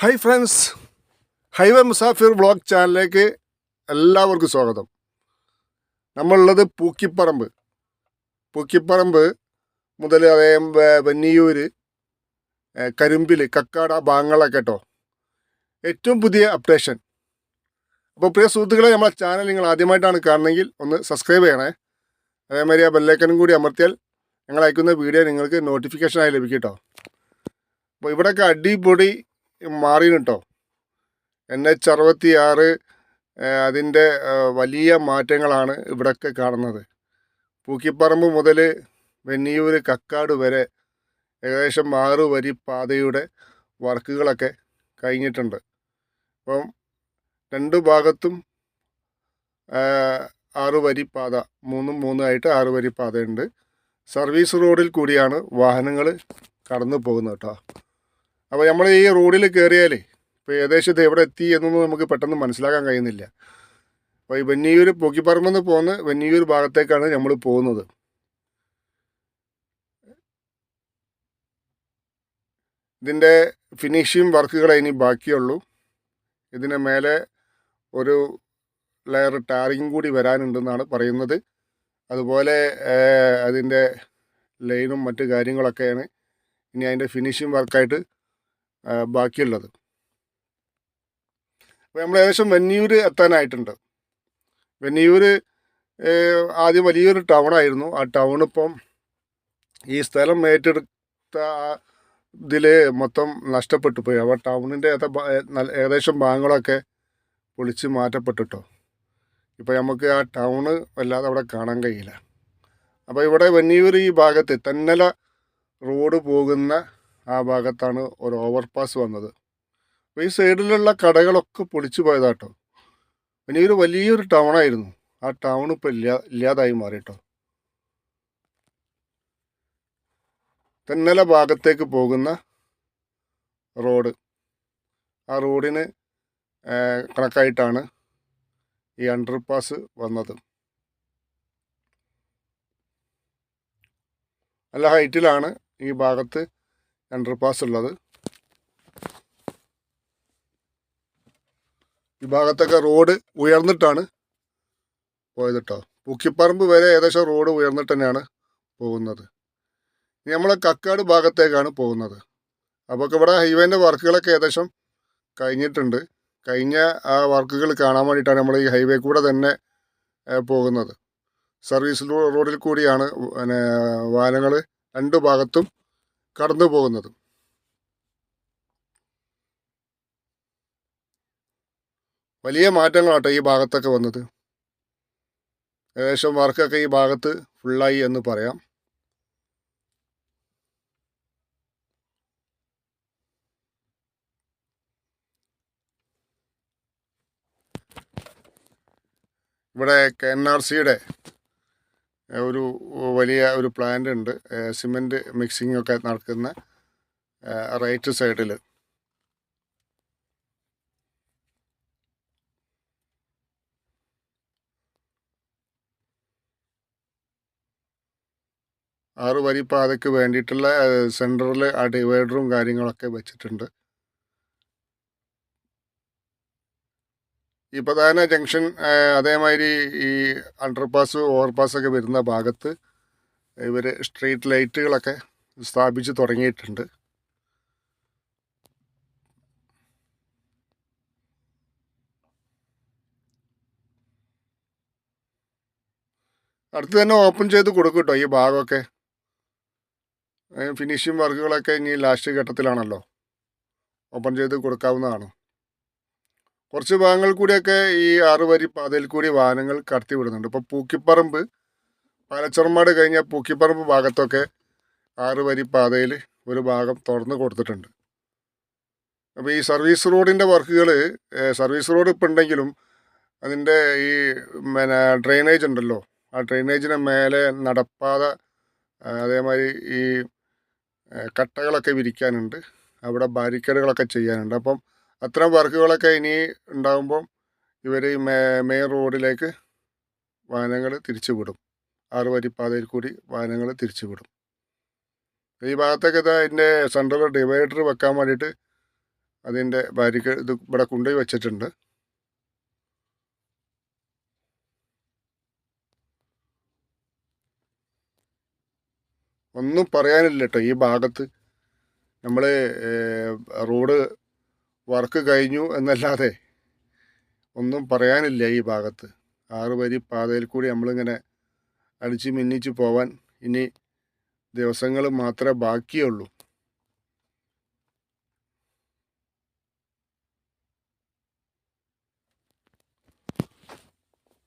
Hi friends highway Musafir vlog ചാനലിലേക്ക് എല്ലാവർക്കും സ്വാഗതം. നമ്മളുള്ളത് പൂക്കിപ്പറമ്പ്. പൂക്കിപ്പറമ്പ് മുതൽ അതേ വെ- കരിമ്പിൽ കക്കാട ഭാഗങ്ങളൊക്കെ കേട്ടോ ഏറ്റവും പുതിയ അപ്ഡേഷൻ അപ്പോൾ പ്രിയ സുഹൃത്തുക്കളെ നമ്മളെ ചാനൽ നിങ്ങൾ ആദ്യമായിട്ടാണ് കാണുന്നതെങ്കിൽ ഒന്ന് സബ്സ്ക്രൈബ് ചെയ്യണേ. അതേമാതിരി ആ ബെല്ലൈക്കനും കൂടി അമർത്തിയാൽ ഞങ്ങൾ അയക്കുന്ന വീഡിയോ നിങ്ങൾക്ക് നോട്ടിഫിക്കേഷനായി ലഭിക്കും കേട്ടോ അപ്പോൾ ഇവിടെയൊക്കെ അടിപൊളി മാറിന് കേട്ടോ. എൻ എച്ച് അറുപത്തി ആറ് അതിന്റെ വലിയ മാറ്റങ്ങളാണ് ഇവിടെയൊക്കെ കാണുന്നത്. പൂക്കിപ്പറമ്പ് മുതൽ വെന്നിയൂർ കക്കാട് വരെ ഏകദേശം ആറ് വരി പാതയുടെ വർക്കുകളൊക്കെ കഴിഞ്ഞിട്ടുണ്ട്. അപ്പം രണ്ട് ഭാഗത്തും ആറ് വരി പാത മൂന്നും മൂന്നായിട്ട് ആറ് വരി പാതയുണ്ട്. സർവീസ് റോഡിൽ കൂടിയാണ് വാഹനങ്ങൾ കടന്നു പോകുന്നത് കേട്ടോ. അപ്പോൾ നമ്മൾ ഈ റോഡിൽ കയറിയാലേ ഇപ്പോൾ ഏകദേശം ഇത് എവിടെ എത്തി എന്നൊന്നും നമുക്ക് പെട്ടെന്ന് മനസ്സിലാക്കാൻ കഴിയുന്നില്ല. അപ്പോൾ ഈ വെന്നിയൂർ പൊക്കിപ്പറമ്പെന്ന് പോകുന്ന വെന്നിയൂർ ഭാഗത്തേക്കാണ് നമ്മൾ പോകുന്നത്. ഇതിന്റെ ഫിനിഷിങ് വർക്കുകളെ ഇനി ബാക്കിയുള്ളൂ. ഇതിന് മേലെ ഒരു ലെയർ ടാറിങ് കൂടി വരാനുണ്ടെന്നാണ് പറയുന്നത്. അതുപോലെ അതിന്റെ ലൈനും മറ്റു കാര്യങ്ങളൊക്കെയാണ്. ഇനി അതിന്റെ ഫിനിഷിങ് വർക്കായിട്ട് ബാക്കിയുള്ളത്. അപ്പോൾ നമ്മൾ ഏകദേശം വെന്നിയൂർ എത്താനായിട്ടുണ്ട്. വെന്നിയൂർ ആദ്യം വലിയൊരു ടൗൺ ആയിരുന്നു ആ ടൗൺ ഇപ്പം ഈ സ്ഥലം ഏറ്റെടുത്ത ഇതിൽ മൊത്തം നഷ്ടപ്പെട്ടു പോയി. അപ്പോൾ ടൗണിന്റെ ഏകദേശം ഭാഗങ്ങളൊക്കെ പൊളിച്ച് മാറ്റപ്പെട്ടിട്ടോ. ഇപ്പോൾ നമുക്ക് ആ ടൗണ് വല്ലാതെ അവിടെ കാണാൻ കഴിയില്ല. അപ്പോൾ ഇവിടെ വന്നിയൂർ ഈ ഭാഗത്ത് തെന്നല റോഡ് പോകുന്ന ആ ഭാഗത്താണ് ഒരു ഓവർപാസ് വന്നത്. അപ്പോൾ ഈ സൈഡിലുള്ള കടകളൊക്കെ പൊളിച്ചു പോയതാട്ടോ. പിന്നെ ഒരു വലിയൊരു ടൗൺ ആയിരുന്നു. ആ ടൗൺ ഇപ്പോൾ ഇല്ലാ ഇല്ലാതായി മാറി കേട്ടോ തെന്നല ഭാഗത്തേക്ക് പോകുന്ന റോഡ്. ആ റോഡിന് കണക്കായിട്ടാണ് ഈ അണ്ടർപാസ് വന്നത്. നല്ല ഹൈറ്റിലാണ് ഈ ഭാഗത്ത് അണ്ടർപാസ് ഉള്ളത്. ഈ ഭാഗത്തൊക്കെ റോഡ് ഉയർന്നിട്ടാണ് പോയത് കേട്ടോ പൂക്കിപ്പറമ്പ് വരെ ഏകദേശം റോഡ് ഉയർന്നിട്ട് തന്നെയാണ് പോകുന്നത്. ഇനി നമ്മൾ കക്കാട് ഭാഗത്തേക്കാണ് പോകുന്നത്. അപ്പോൾ ഇവിടെ ഹൈവേന്റെ വർക്കുകളൊക്കെ ഏകദേശം കഴിഞ്ഞിട്ടുണ്ട്. കഴിഞ്ഞ ആ വർക്കുകൾ കാണാൻ വേണ്ടിയിട്ടാണ് നമ്മൾ ഈ ഹൈവേ കൂടെ തന്നെ പോകുന്നത്. സർവീസ് റോഡിൽ കൂടിയാണ് പിന്നെ വാഹനങ്ങൾ രണ്ട് ഭാഗത്തും കടന്നു പോകുന്നത്. വലിയ മാറ്റങ്ങളാട്ടോ ഈ ഭാഗത്തൊക്കെ വന്നത്. ഏകദേശം വർക്കൊക്കെ ഈ ഭാഗത്ത് ഫുള്ളായി എന്ന് പറയാം. ഇവിടെ കെ എൻ ആർ സിയുടെ ഒരു വലിയ ഒരു പ്ലാന്റ് ഉണ്ട്. സിമെന്റ് മിക്സിംഗ് ഒക്കെ നടക്കുന്ന റൈറ്റ് സൈഡിൽ ആറ് വരി പാതയ്ക്ക് വേണ്ടിയിട്ടുള്ള സെന്ററിൽ ആ ഡിവൈഡറും കാര്യങ്ങളൊക്കെ വെച്ചിട്ടുണ്ട്. ഈ പ്രധാന ജംഗ്ഷൻ അതേമാതിരി ഈ അണ്ടർപാസ് ഓവർപാസ് ഒക്കെ വരുന്ന ഭാഗത്ത് ഇവർ സ്ട്രീറ്റ് ലൈറ്റുകളൊക്കെ സ്ഥാപിച്ച് തുടങ്ങിയിട്ടുണ്ട്. അടുത്ത് തന്നെ ഓപ്പൺ ചെയ്ത് കൊടുക്കും കേട്ടോ ഈ ഭാഗമൊക്കെ. ഫിനിഷിംഗ് വർക്കുകളൊക്കെ ഇനി ലാസ്റ്റ് ഘട്ടത്തിലാണല്ലോ. ഓപ്പൺ ചെയ്ത് കൊടുക്കാവുന്നതാണ്. കുറച്ച് ഭാഗങ്ങൾ കൂടിയൊക്കെ ഈ ആറുവരി പാതയിൽ കൂടി വാഹനങ്ങൾ കടത്തി വിടുന്നുണ്ട്. ഇപ്പോൾ പൂക്കിപ്പറമ്പ് പാലച്ചറമാട് കഴിഞ്ഞ പൂക്കിപ്പറമ്പ് ഭാഗത്തൊക്കെ ആറുവരി പാതയിൽ ഒരു ഭാഗം തുറന്ന് കൊടുത്തിട്ടുണ്ട്. അപ്പോൾ ഈ സർവീസ് റോഡിന്റെ വർക്കുകൾ സർവീസ് റോഡ് ഇപ്പം ഉണ്ടെങ്കിലും അതിന്റെ ഈ പിന്നെ ഡ്രെയിനേജ് ഉണ്ടല്ലോ. ആ ഡ്രെയിനേജിന് മേലെ നടപ്പാത അതേമാതിരി ഈ കട്ടകളൊക്കെ വിരിക്കാനുണ്ട്. അവിടെ ബാരിക്കേഡുകളൊക്കെ ചെയ്യാനുണ്ട്. അപ്പം അത്തരം വർക്കുകളൊക്കെ ഇനി ഉണ്ടാകുമ്പം ഇവർ ഈ മെയിൻ റോഡിലേക്ക് വാഹനങ്ങൾ തിരിച്ചു വിടും ആറുവരിപ്പാതയിൽ കൂടി വാഹനങ്ങൾ തിരിച്ചു വിടും ഈ ഭാഗത്തൊക്കെ ഇതാ അതിന്റെ സെൻട്രൽ ഡിവൈഡർ വെക്കാൻ വേണ്ടിയിട്ട് അതിന്റെ ബാരിക്ക് ഇത് ഇവിടെ കൊണ്ടുപോയി വെച്ചിട്ടുണ്ട്. ഒന്നും പറയാനില്ല കേട്ടോ ഈ ഭാഗത്ത്. നമ്മൾ റോഡ് വർക്ക് കഴിഞ്ഞു എന്നല്ലാതെ ഒന്നും പറയാനില്ല ഈ ഭാഗത്ത്. ആറ് വരി പാതയിൽ കൂടി നമ്മളിങ്ങനെ അടിച്ച് മിന്നിച്ച് പോവാൻ ഇനി ദിവസങ്ങൾ മാത്രമേ ബാക്കിയുള്ളൂ.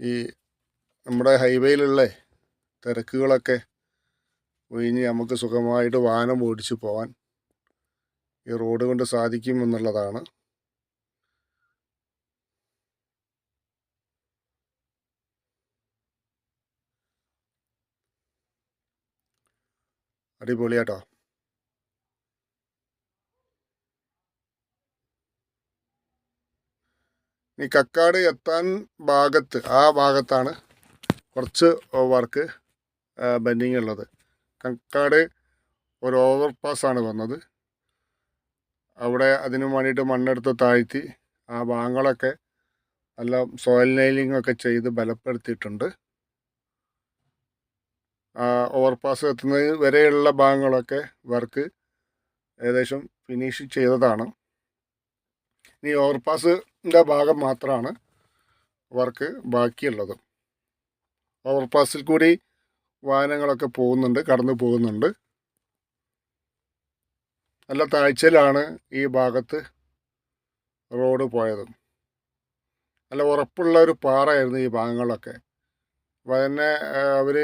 ഈ നമ്മുടെ ഹൈവേയിലുള്ള തിരക്കുകളൊക്കെ ഒഴിഞ്ഞ് നമുക്ക് സുഖമായിട്ട് വാഹനം ഓടിച്ചു പോകാൻ ഈ റോഡ് കൊണ്ട് സാധിക്കും എന്നുള്ളതാണ്. അടിപൊളിയാട്ടോ. ഈ കക്കാട് എത്താൻ ഭാഗത്ത് ആ ഭാഗത്താണ് കുറച്ച് വർക്ക് ബെൻഡിങ് ഉള്ളത് കക്കാട് ഒരു ഓവർ ആണ് വന്നത്. അവിടെ അതിന് വേണ്ടിയിട്ട് മണ്ണെടുത്ത് താഴ്ത്തി ആ ഭാഗങ്ങളൊക്കെ നല്ല സോയിൽ നെയിലിംഗ് ഒക്കെ ചെയ്ത് ബലപ്പെടുത്തിയിട്ടുണ്ട്. ഓവർപാസ് എത്തുന്നത് വരെയുള്ള ഭാഗങ്ങളൊക്കെ വർക്ക് ഏകദേശം ഫിനിഷ് ചെയ്തതാണ്. ഇനി ഓവർപാസിന്റെ ഭാഗം മാത്രമാണ് വർക്ക് ബാക്കിയുള്ളത്. ഓവർപാസിൽ കൂടി വാഹനങ്ങളൊക്കെ പോകുന്നുണ്ട് കടന്നു പോകുന്നുണ്ട്. നല്ല താഴ്ചയിലാണ് ഈ ഭാഗത്ത് റോഡ് പോയത്. നല്ല ഉറപ്പുള്ള ഒരു പാറയായിരുന്നു ഈ ഭാഗങ്ങളൊക്കെ. അപ്പോൾ തന്നെ അവർ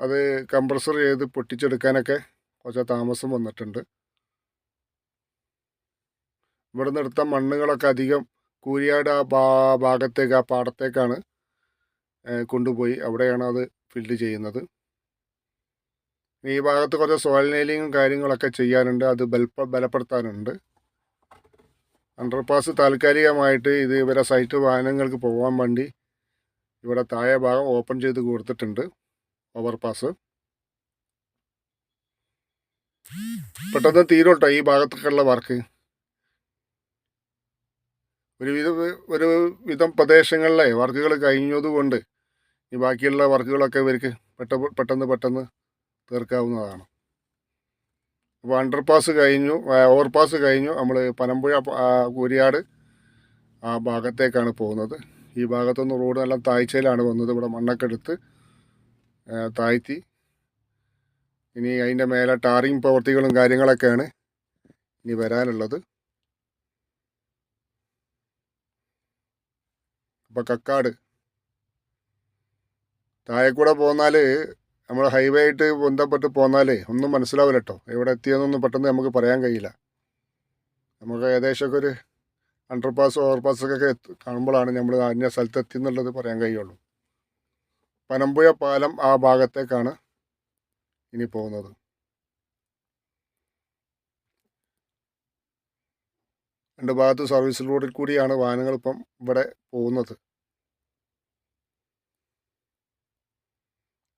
അത് കംപ്രസർ ചെയ്ത് പൊട്ടിച്ചെടുക്കാനൊക്കെ കുറച്ച് താമസം വന്നിട്ടുണ്ട്. ഇവിടെ എടുത്ത മണ്ണുകളൊക്കെ അധികം കൂരിയാട് ആ ഭാഗത്തേക്ക് ആ പാടത്തേക്കാണ് കൊണ്ടുപോയി. അവിടെയാണ് അത് ഫിൽഡ് ചെയ്യുന്നത്. ഈ ഭാഗത്ത് കുറച്ച് സോയിൽ നെയിലിങ്ങും കാര്യങ്ങളൊക്കെ ചെയ്യാനുണ്ട്. അത് ബലപ്പ ബലപ്പെടുത്താനുണ്ട്. അണ്ടർപാസ് താൽക്കാലികമായിട്ട് ഇത് ഇവരെ സൈറ്റ് വാഹനങ്ങൾക്ക് പോകാൻ വേണ്ടി ഇവിടെ താഴെ ഭാഗം ഓപ്പൺ ചെയ്ത് കൊടുത്തിട്ടുണ്ട്. ഓവർപാസ് പെട്ടെന്ന് തീരോട്ടോ ഈ ഭാഗത്തൊക്കെയുള്ള വർക്ക് ഒരു വിധം ഒരു വിധം പ്രദേശങ്ങളിലെ വർക്കുകൾ കഴിഞ്ഞതുകൊണ്ട് ഈ ബാക്കിയുള്ള വർക്കുകളൊക്കെ ഇവർക്ക് പെട്ട പെട്ടെന്ന് പെട്ടെന്ന് തീർക്കാവുന്നതാണ്. അപ്പോൾ അണ്ടർപാസ് കഴിഞ്ഞു ഓവർപാസ് കഴിഞ്ഞു. നമ്മൾ പനമ്പുഴ കൂരിയാട് ആ ഭാഗത്തേക്കാണ് പോകുന്നത്. ഈ ഭാഗത്തുനിന്ന് റോഡ് നല്ല താഴ്ചയിലാണ് വന്നത്. ഇവിടെ മണ്ണൊക്കെ എടുത്ത് താഴ്ത്തി. ഇനി അതിന്റെ മേലെ ടാറിങ് പ്രവർത്തികളും കാര്യങ്ങളൊക്കെയാണ് ഇനി വരാനുള്ളത്. അപ്പോൾ കക്കാട്. താഴെക്കൂടെ കൂടെ പോന്നാൽ നമ്മൾ ഹൈവേ ആയിട്ട് ബന്ധപ്പെട്ട് പോന്നാലേ ഒന്നും മനസ്സിലാവില്ല കേട്ടോ എവിടെ എത്തിയെന്നൊന്നും പെട്ടെന്ന് നമുക്ക് പറയാൻ കഴിയില്ല. നമുക്ക് ഏകദേശമൊക്കെ ഒരു അണ്ടർ പാസ് ഓവർ പാസ്സൊക്കെ കാണുമ്പോഴാണ് നമ്മൾ അന്യ സ്ഥലത്ത് എത്തി എന്നുള്ളത് പറയാൻ കഴിയുള്ളൂ. പനമ്പുഴ പാലം ആ ഭാഗത്തേക്കാണ് ഇനി പോകുന്നത്. രണ്ട് ഭാഗത്ത് സർവീസ് റോഡിൽ കൂടിയാണ് വാഹനങ്ങൾ ഇപ്പം ഇവിടെ പോകുന്നത്.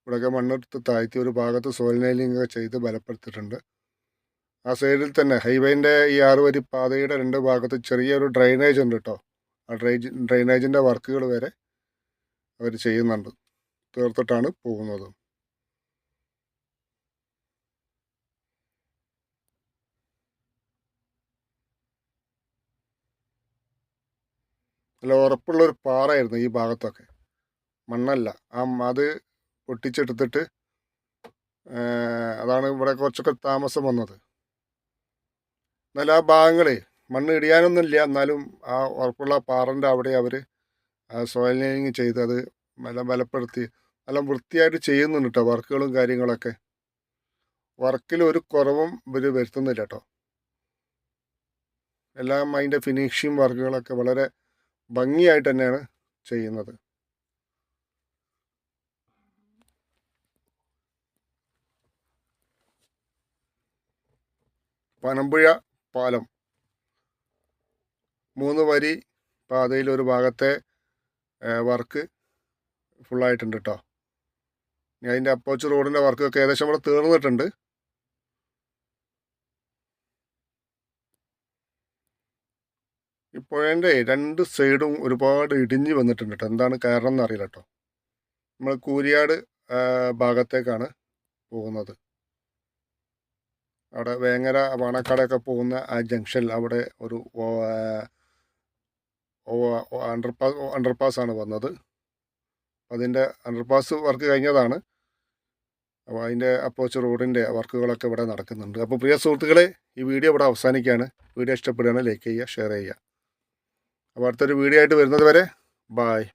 ഇവിടെയൊക്കെ മണ്ണെടുത്ത് താഴ്ത്തി ഒരു ഭാഗത്ത് സോയിൽ ഒക്കെ ചെയ്ത് ബലപ്പെടുത്തിയിട്ടുണ്ട്. ആ സൈഡിൽ തന്നെ ഹൈവേന്റെ ഈ ആറ് വരി പാതയുടെ രണ്ട് ഭാഗത്ത് ചെറിയൊരു ഡ്രൈനേജ് ഉണ്ട് കേട്ടോ ആ ഡ്രൈജ് ഡ്രൈനേജിന്റെ വർക്കുകൾ വരെ അവർ ചെയ്യുന്നുണ്ട്. തീർത്തിട്ടാണ് പോകുന്നത്. നല്ല ഉറപ്പുള്ളൊരു പാറയായിരുന്നു ഈ ഭാഗത്തൊക്കെ. മണ്ണല്ല. ആ അത് പൊട്ടിച്ചെടുത്തിട്ട് അതാണ് ഇവിടെ കുറച്ചൊക്കെ താമസം വന്നത്. എന്നാൽ ആ ഭാഗങ്ങളെ മണ്ണ് ഇടിയാനൊന്നുമില്ല. എന്നാലും ആ ഉറപ്പുള്ള പാറന്റെ അവിടെ അവർ സോയിലിങ് ചെയ്ത് അത് നല്ല ബലപ്പെടുത്തി നല്ല വൃത്തിയായിട്ട് ചെയ്യുന്നുണ്ട് കേട്ടോ വർക്കുകളും കാര്യങ്ങളൊക്കെ. വർക്കിൽ ഒരു കുറവും ഇവർ വരുത്തുന്നില്ല കേട്ടോ എല്ലാം അതിന്റെ ഫിനിഷിങ് വർക്കുകളൊക്കെ വളരെ ഭംഗിയായിട്ട് തന്നെയാണ് ചെയ്യുന്നത്. പനമ്പുഴ പാലം. മൂന്ന് വരി പാതയിൽ ഒരു ഭാഗത്തെ വർക്ക് ഫുള്ളായിട്ടുണ്ട് കേട്ടോ ഇനി അതിന്റെ അപ്പോച്ച് റോഡിന്റെ വർക്കൊക്കെ ഏകദേശം ഇവിടെ തീർന്നിട്ടുണ്ട്. ഈ പുഴേന്റെ രണ്ട് സൈഡും ഒരുപാട് ഇടിഞ്ഞ് വന്നിട്ടുണ്ട് കേട്ടോ എന്താണ് കാരണം എന്നറിയില്ല കേട്ടോ നമ്മൾ കൂരിയാട് ഭാഗത്തേക്കാണ് പോകുന്നത്. അവിടെ വേങ്ങര വാണക്കാടൊക്കെ പോകുന്ന ആ ജംഗ്ഷനിൽ അവിടെ ഒരു അണ്ടർപാസ് അണ്ടർപാസ് ആണ് വന്നത്. അതിന്റെ അണ്ടർപാസ് വർക്ക് കഴിഞ്ഞതാണ്. അപ്പോൾ അതിന്റെ അപ്രോച്ച് റോഡിന്റെ വർക്കുകളൊക്കെ ഇവിടെ നടക്കുന്നുണ്ട്. അപ്പോൾ പ്രിയ സുഹൃത്തുക്കളെ ഈ വീഡിയോ ഇവിടെ അവസാനിക്കുകയാണ്. വീഡിയോ ഇഷ്ടപ്പെടുകയാണ് ലൈക്ക് ചെയ്യുക ഷെയർ ചെയ്യുക. അപ്പോൾ അടുത്തൊരു വീഡിയോ ആയിട്ട് വരുന്നത് വരെ ബായ്